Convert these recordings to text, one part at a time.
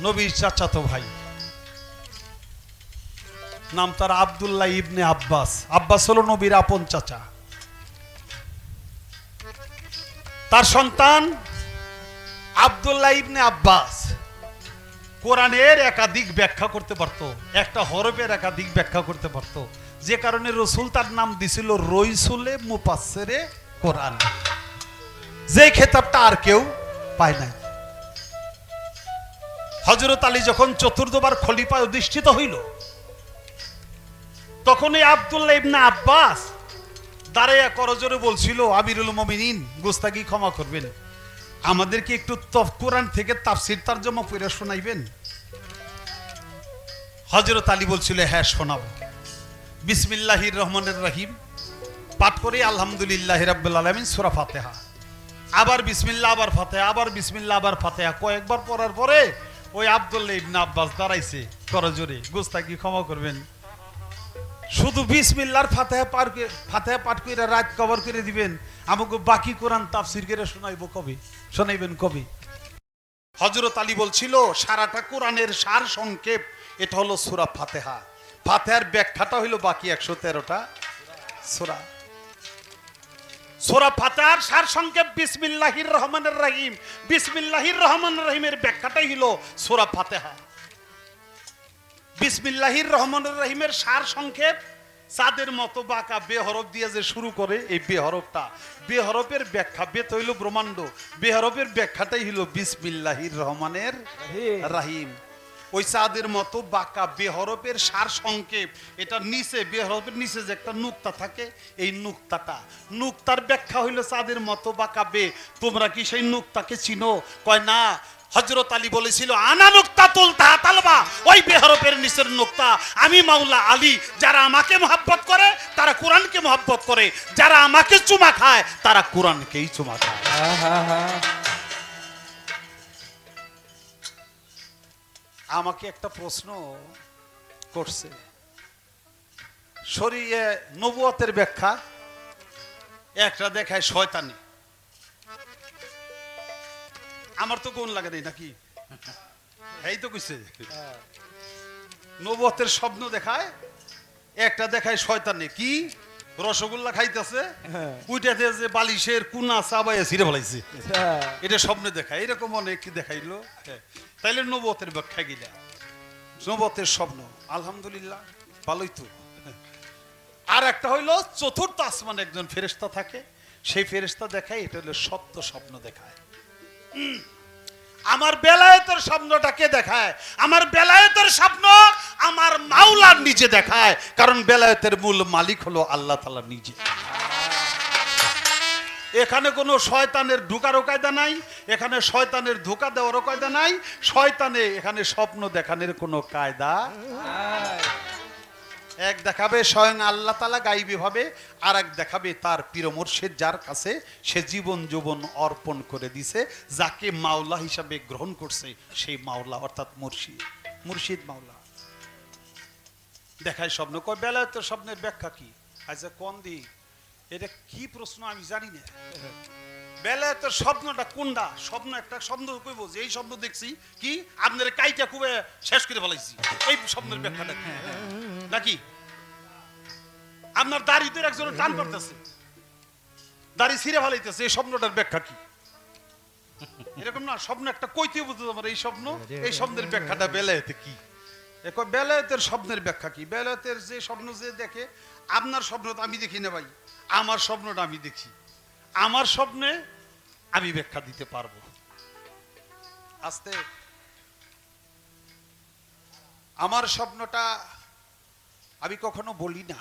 নবীর চাচাতো ভাই। নাম তার আব্দুল্লাহ ইবনে আব্বাস। আব্বাস হলো নবীর আপন চাচা। তার সন্তান আব্দুল্লাহ ইবনে আব্বাস। কোরআনের একাধিক ব্যাখ্যা করতে পারতো, একটা হরফের একাধিক ব্যাখ্যা করতে পারতো। যে কারণে রসুল তার নাম দিছিল রইসুলে মুপাসেরে কোরআন। যে খেতাবটা আর কেউ পায় নাই। হজরত আলী যখন চতুর্থবার খলিফায় অধিষ্ঠিত হইল তখন এই আবদুল্লাহ ইবনে আব্বাস দাঁড়াইয়া করজোরে বলছিল, আমিরুল মমিনিন গুস্তাকি ক্ষমা করবেন। আমাদেরকে একটু তফ কোরআন থেকে তাফসির তারজমা পড়ে শোনাইবেন। হজরত আলী বলছিল হ্যাঁ শোনাব। বিসমিল্লাহির রহমানের রহিম। পাঠ করে, আলহামদুলিল্লাহ রাব্বুল আলামিন, সূরা ফাতিহা। আবার বিসমিল্লাহ, আবার ফাতেহা, আবার বিসমিল্লাহ, আবার ফাতেহা। কয়েকবার পড়ার পরে ওই আব্দুল্লাহ ইবনে আব্বাস দাঁড়াইছে করজোরে গুস্তাকি ক্ষমা করবেন? শুধু বিসমিল্লার ফাতেহা পার ফাতেহা পাঠ করে রাত কভার করে দিবেন। আমাকে বাকি কোরআন তাফসির করে শোনাইব কবে? শোনাইবেন কবে? হজরত আলী বলছিল, সারাটা কোরআনের সার সংক্ষেপ, এটা হলো সুরা ফাতেহা। ফাতেহার ব্যাখ্যাটা হইল বাকি একশো তেরোটা সুরা। সোরা ফাতেহার সার সংক্ষেপ বিসমিল্লাহির রহমানের রহিম। বিসমিল্লাহির রহমানের রহিমের ব্যাখ্যাটাই হলো সোরা ফাতেহা। বিসমিল্লাহির রহমানের রহিমের সার সংক্ষেপ চাঁদের মতো বাঁকা বেহরফ দিয়ে যে শুরু করে এই বেহরফটা। বেহরফের ব্যাখ্যা বেত হইল ব্রহ্মাণ্ড। বেহরফের ব্যাখ্যাটাই হইল বিসমিল্লাহির রহমানের রাহিম। ওই চাঁদের মতো বাঁকা, বেহরফের সার সংক্ষেপ। এটা নিচে, বেহরফের নিচে যে একটা নুক্তা থাকে, এই নুক্তাটা। নুক্তার ব্যাখ্যা হইল চাঁদের মতো বাঁকা, বে। তোমরা কি সেই নুক্তাকে চিনো? কয় না হজরত আলী বলেছিল, আনা নুক্তা তুলতা তালবা। ওই বেহরফের নিচের নুক্তা। আমি মাওলা আলী, যারা আমাকে মহাব্বত করে, তারা কোরআনকে মহাব্বত করে। যারা আমাকে চুমা খায়, তারা কোরআনকেই চুমা খায়। আমাকে একটা প্রশ্ন করছে। শরীরে নবুয়তের ব্যাখ্যা একটা দেখায় শয়তানি। আমার তো গুণ লাগে নাই নাকি? এই তো কইছে। নবুয়তের স্বপ্ন দেখায় একটা দেখায় শয়তানি। কি? রসগোল্লা খাইতেছে উইটাতে যে বালিশের কুনা চাবাইয়া ছিঁড়ে ফেলাইছে। এটা স্বপ্নে দেখায় এরকম অনেক দেখাইলো। হ্যাঁ। তাইলে নবতের ব্যাখ্যা গিলা নবতের স্বপ্ন আলহামদুলিল্লাহ ভালোই তো। আর একটা হইল চতুর্থ আসমানে একজন ফেরেশতা থাকে সেই ফেরেশতা দেখায় এটা হলো সত্য স্বপ্ন দেখায়। আমার বেলায়েতের স্বপ্নটাকে দেখায়? আমার বেলায়েতের স্বপ্ন আমার মাওলার নিজে দেখায়। কারণ বেলায়েতের মূল মালিক হলো আল্লাহ তাআলা নিজে। এখানে কোনো শয়তানের ঢুকারও কায়দা নাই, এখানে শয়তানের ধোকা দেওয়ারও কায়দা নাই, শয়তানে এখানে স্বপ্ন দেখানোর কোনো কায়দা এক দেখাবে স্বয়ং আল্লাহ তালা গাইবে ভাবে, আর এক দেখাবে তার মোর্শেদ যার কাছে সে জীবন যৌবন অর্পণ করে দিছে, যাকে মাওলা হিসাবে গ্রহণ করছে সেই মাওলা, অর্থাৎ মুর্শিদ। মুর্শিদ মাওলা। দেখায় স্বপ্ন। কয়, বেলায় তো স্বপ্নের ব্যাখ্যা কি? আচ্ছা কোন দি এটা কি প্রশ্ন আমি জানি না। বেলায় তো স্বপ্নটা কোনটা? স্বপ্ন একটা স্বপ্ন কইব যে এই স্বপ্ন দেখছি, কি? আপনার কাইটা খুবই শেষ করে ফেলাইছি। এই স্বপ্নের ব্যাখ্যাটা নাকি? আপনার দাড়িতে একজন টান করতেছে দাড়ি ছিঁড়ে ফেলাইতেছে, এই স্বপ্নটার ব্যাখ্যা কি? এরকম না, স্বপ্ন একটা কইতে বুঝতে আমার এই স্বপ্ন, এই স্বপ্নের ব্যাখ্যাটা বেলায়েতে কি? বেলায়েতের স্বপ্নের ব্যাখ্যা কি? বেলায়েতের যে স্বপ্ন যে দেখে, আপনার স্বপ্নটা আমি দেখি না ভাই, আমার স্বপ্নটা আমি দেখি। আমার স্বপ্নে আমি ব্যাখ্যা দিতে পারব। আস্তে। আমার স্বপ্নটা আমি কখনো বলি না।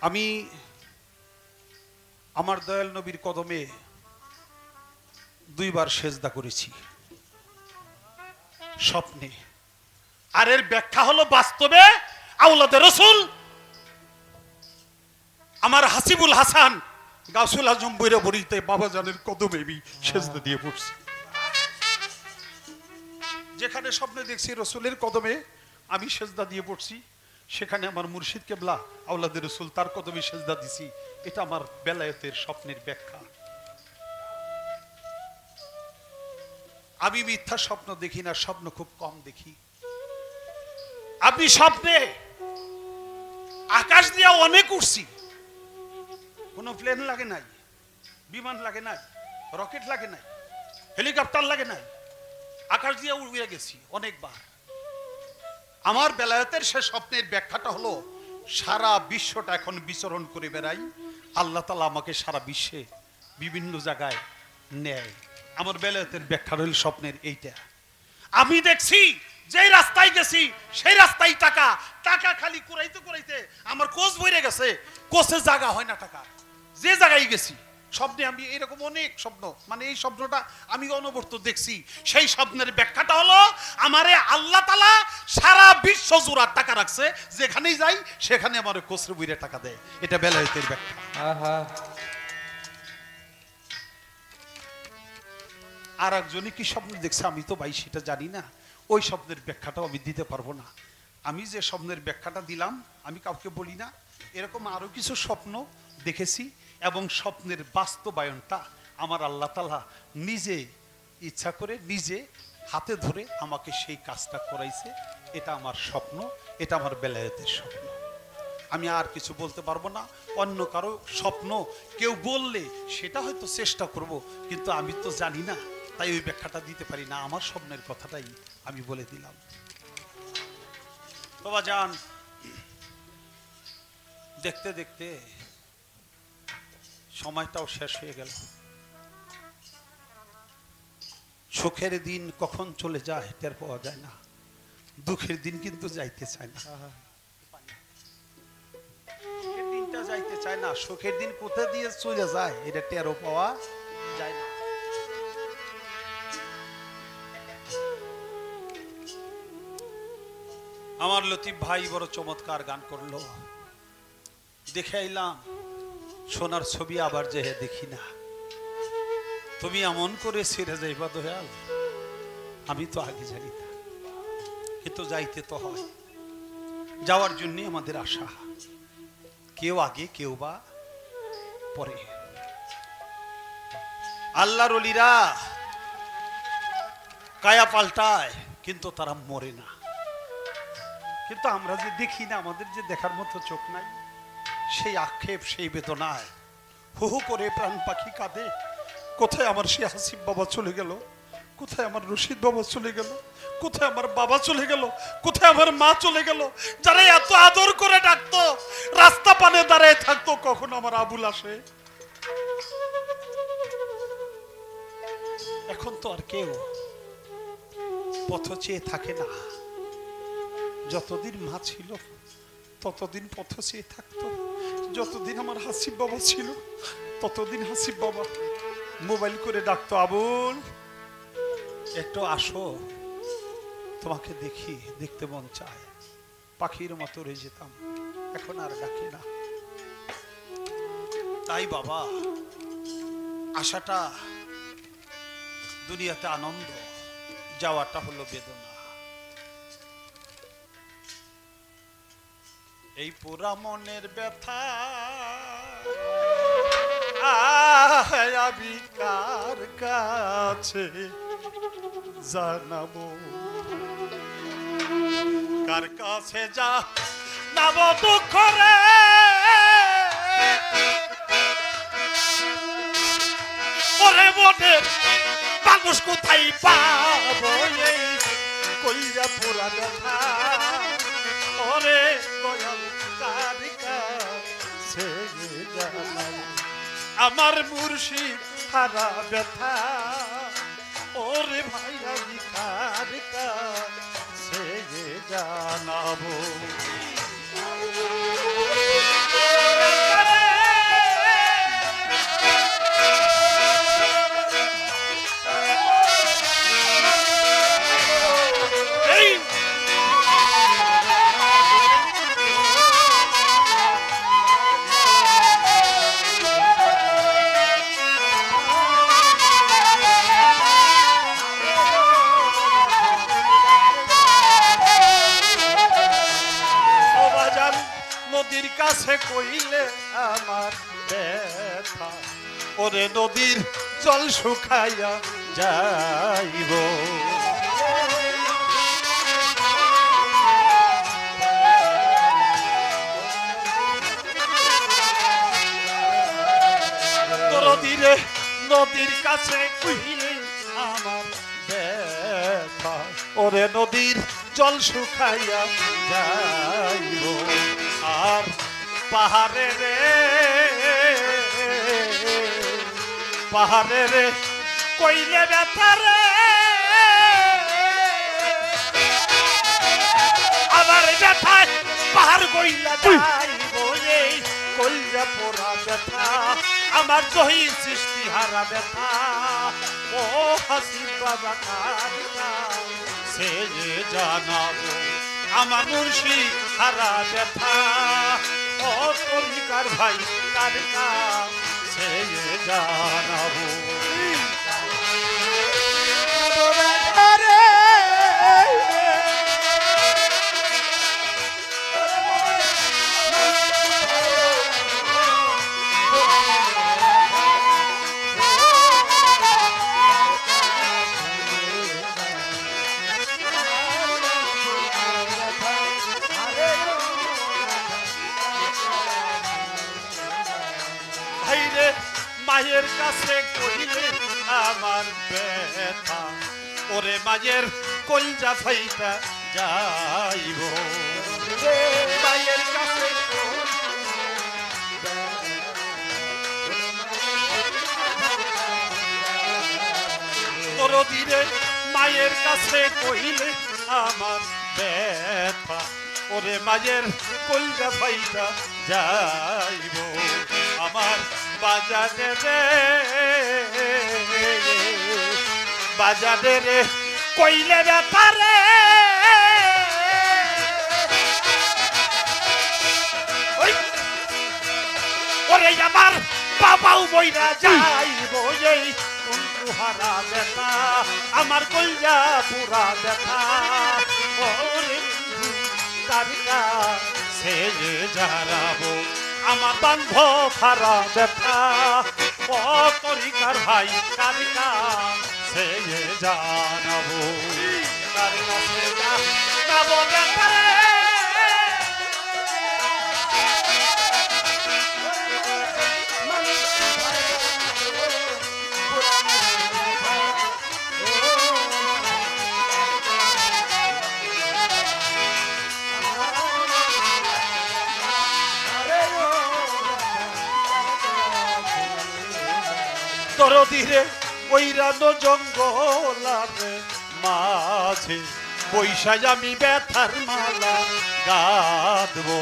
আমি আমার দয়াল নবীর কদমে দুইবার সেজদা করেছি। স্বপ্নে। আর এর ব্যাখ্যা হলো বাস্তবে আউলাদে রসুল আমার হাসিবুল হাসান গাছুল আজম বইরে বড়িতে বাবা জানের কদমে আমি সেজদা দিয়ে পড়ছি। যেখানে স্বপ্নে দেখছি রসুলের কদমে আমি সেজদা দিয়ে পড়ছি, সেখানে আমার মুর্শিদ কেবলা আউলাদের রসুল, তার কদমে সেজদা দিছি। এটা আমার বেলায়েতের স্বপ্নের ব্যাখ্যা। আমি মিথ্যা স্বপ্ন দেখি না, স্বপ্ন খুব কম দেখি। আপনি স্বপ্নে আকাশ দিয়ে অনেক উঠছি কোনো প্লেন লাগে নাই, বিমান লাগে নাই রকেট লাগে নাই হেলিকপ্টার লাগে নাই। আকাশ দিয়ে উড়ে গেছি অনেকবার। আমার বেলায়তের সে স্বপ্নের ব্যাখ্যাটা হলো, সারা বিশ্বটা এখন বিচরণ করে বেড়াই, আল্লাহ তালা আমাকে সারা বিশ্বে বিভিন্ন জায়গায় নেয়। আমার বেলায়তের ব্যাখ্যা রইল স্বপ্নের এইটা। আমি দেখছি যেই রাস্তায় গেছি সেই রাস্তায় টাকা। টাকা খালি কুড়াইতে কুড়াইতে আমার কোচ বইরে গেছে। কোচে জায়গা হয় না টাকা। যে জায়গায় গেছি স্বপ্নে আমি এরকম অনেক স্বপ্ন মানে এই স্বপ্নটা আমি অনবর্ত দেখছি। সেই স্বপ্নের ব্যাখ্যাটা হলো আমারে আল্লাহ তালা সারা বিশ্ব জোড়ার টাকা রাখছে যেখানেই যাই সেখানে আমার কোচরে বইরে টাকা দেয়। এটা বেলায়েতের ব্যাখ্যা। আর একজনই কি স্বপ্ন দেখছে আমি তো ভাই সেটা জানি না। ওই স্বপ্নের ব্যাখ্যাটাও আমি দিতে পারব না। আমি যে স্বপ্নের ব্যাখ্যাটা দিলাম, আমি কাউকে বলি না। এরকম আরও কিছু স্বপ্ন দেখেছি এবং স্বপ্নের বাস্তবায়নটা আমার আল্লাহ তালা নিজে ইচ্ছা করে নিজে হাতে ধরে আমাকে সেই কাজটা করাইছে। এটা আমার স্বপ্ন, এটা আমার বেলায়েতের স্বপ্ন। আমি আর কিছু বলতে পারব না। অন্য কারও স্বপ্ন কেউ বললে সেটা হয়তো চেষ্টা করব, কিন্তু আমি তো জানি না তাই ওই ব্যাখ্যাটা দিতে পারি না আমার স্বপ্নের কথাটাই আমি বলে দিলাম। বাবা যান। দেখতে দেখতে সময়টাও শেষ হয়ে গেল। সুখের দিন কখন চলে যায় টের পাওয়া যায় না। দুঃখের দিন কিন্তু যাইতে চায় না। সুখের দিনটা যাইতে চায় না সুখের দিন কোথা দিয়ে চলে যায় এটা টেরও পাওয়া যায় না। আমার লতিফ ভাই বড় চমৎকার গান করল। দেখে আইলাম, সোনার ছবি আবার যে দেখি না। তুমি এমন করে ছেড়ে যাইবা দয়াল, আমি তো আগে জানি না। কিন্তু যাইতে তো হয়। যাওয়ার জন্যই আমাদের আশা। কেউ আগে, কেউ বা পরে। আল্লাহর অলিরা কায়া পাল্টায়, কিন্তু তারা মরে না। কিন্তু আমরা যে দেখি না, আমাদের যে দেখার মতো চোখ নাই, সেই আক্ষেপ, সেই বেদনায় হু হু করে প্রাণ পাখি কাঁদে। কোথায় আমার সে হাসিব বাবা চলে গেল? কোথায় আমার রশিদ বাবা চলে গেল? কোথায় আমার বাবা চলে গেল? কোথায় আমার মা চলে গেল? যারা এত আদর করে ডাকতো, রাস্তা পানে দাঁড়ায় থাকতো, কখন আমার আবুল আসে? এখন তো আর কেউ পথ চেয়ে থাকে না। যতদিন মা ছিল, ততদিন পথ চেয়ে থাকতো। যতদিন আমার হাসিব বাবা ছিল, ততদিন হাসিব বাবা। মোবাইল করে ডাকতো, আবুল, একটু আসো। তোমাকে দেখি, দেখতে মন চায়। পাখির মতো রয়ে যেতাম, এখন আর ডাকে না। তাই বাবা, আশাটা দুনিয়াতে আনন্দ, যাওয়াটা হলো বেদনা। এই পুরা মনের ব্যথা। আমি কার কাছে জানাব? কার কাছে যা নাব দুঃখ রে ওরে মনে, মানুষ কোথায় পাবো এই কইরা পুরা ব্যথা? আমার মুর্শিদ হারা ব্যথা। ওরে ভাইয়া কার কাছে জানাব। নদীর কাছে কইলে আমার ব্যথা। ওরে নদীর জল শুকাইয়া যাইব। নদীরে, নদীর কাছে কহিলে আমার ব্যথা। ওরে নদীর জল শুকাইয়া যাইব। আর পাহাড়ে রে। পাহাড়ে রে কইলে ব্যথা রে। আমার ব্যথায় পাহাড় কইলা যাইব এই কইলা পোড়া ব্যথা। আমার দহি সৃষ্টি হারা ব্যথা। ও হাসি বাবা কারিকা সে যে জানাব আমার মুর্শি হারা ব্যথা। ও তরিকার ভাই কার সে জানাব। যাইব। মায়ের কাছে দিনে মায়ের কাছে কইলে আমার ব্যথা। ওরে মায়ের কলজা ফাইটা যাইব। আমার বাজারে রে বাজারে রে কইলে ব্যথা ওরে আমার বাবাও বইরা যাইব এই কুন্টু হারা আমার কলজা পুরা ব্যথা ওরে তারিকা, সে যে জারাবো আমার বান্ধ ফারা ব্যথা তরিকার ভাই কারিকা সে জানাব। সে জানাব ব্যথা রে। দরদিরে ওইরানো জঙ্গলারে মাঝে বৈশাই আমি ব্যথার মালা গাঁদবো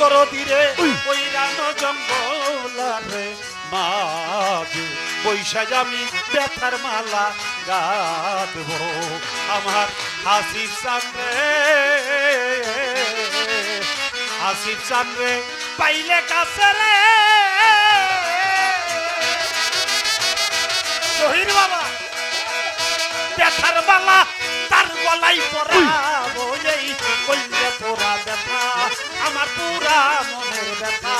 দরদিরে ওইরানো জঙ্গলারে মাঝে বৈশাই আমি ব্যথার মালা গাঁদবো আমার হাসির সামনে হাসির সামনে পাইলে কাছে রে শহীদ বাবা, ব্যথার বালা তার গলাই পরাবো এই কইলে পোড়া ব্যথা, আমার পুরা মনের ব্যথা।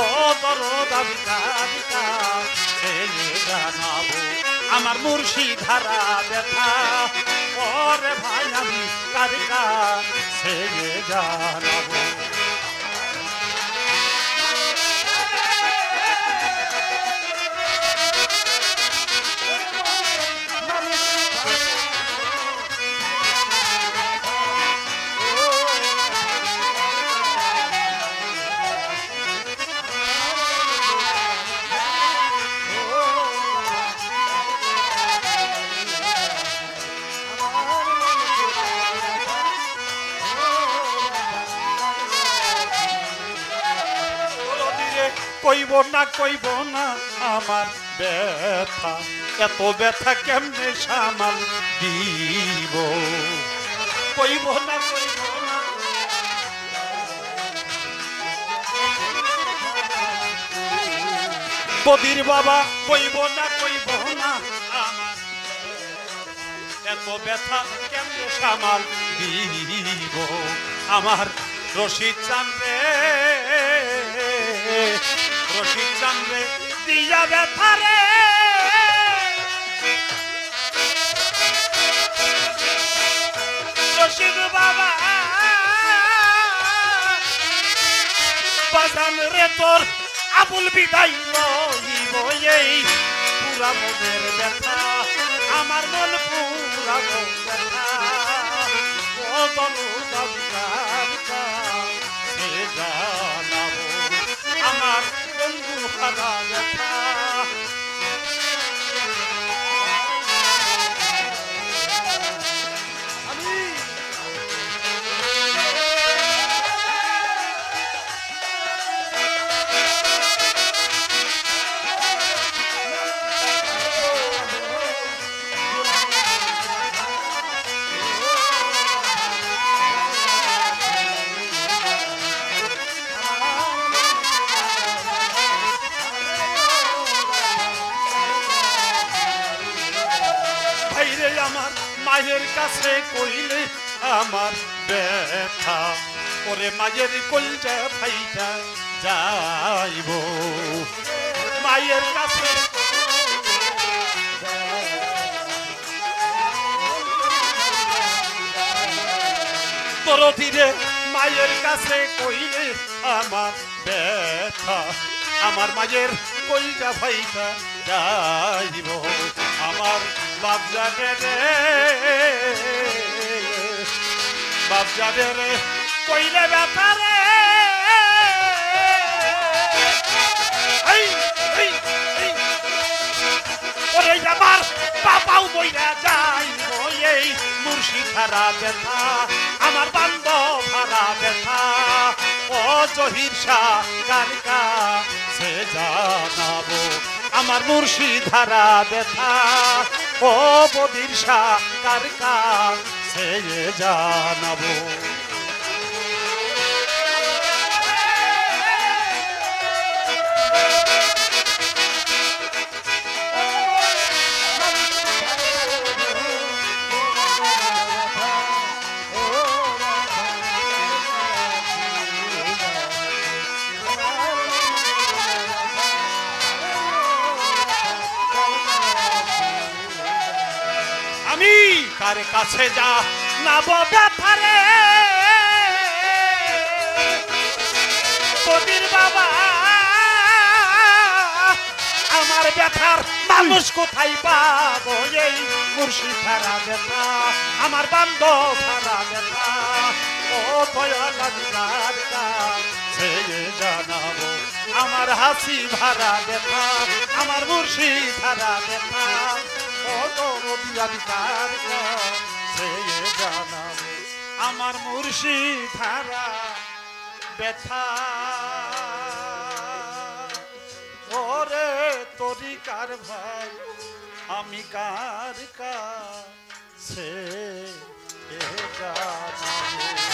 ও দরদা বিকা বিকা ছেলে জানাব আমার মুর্শিদ ধারা ব্যথা। ওরে ভাই আমি কারিকা সে জানাব। কইব না কইব না আমার ব্যথা। এত ব্যথা কেমনে সামাল দিব? কইব না, কইব বাবা, কইব না কইব না এত ব্যথা কেমনে সামাল দিব? আমার রশিদ চান দিয়া ব্যথা রে রশিদ বাবা বাজান রে তোর আবুল বিদায় লইব এই পুরা মনের ব্যথা আমার মন পুরা মন ব্যথা ও দলু দাবিকা সে জানাব আমার হারা ব্যথা আমার ব্যথা। ওরে মায়ের কলজা ভাইটা যাইব। মায়ের কাছে তোর ধীরে মায়ের কাছে কইলে আমার ব্যথা? আমার মায়ের কইটা ভাইটা যাইব। আমার বাপ রে। বাপ জানে রে কইলে ব্যথা রে। এই, এই, এই। ওরে আমার বাবাও বইরা যাই এই মুর্শিদ হারা ব্যথা আমার বান্ধব হারা ব্যথা। ও জহির শাহ কারকা সে জানাব আমার মুর্শিদ হারা ব্যথা? ও বদির শাহ সে জানাব আমি কাছে যা। নাব ব্যথারে। তোদের বাবা, আমার ব্যথার মানুষ কোথায় পাবো? এই মুর্শিদ হারা ব্যথা, আমার বান্ধব হারা ব্যথা। ও দয়ালার সে জানাব। আমার হাসি ভাড়া ব্যথা, আমার মুর্শিদ হারা ব্যথা। ও দরদিয়ার সে জানাব। আমার মুর্শি ধারা ব্যথা। ওরে তরি কার ভাই আমি কার কাছে জানাব?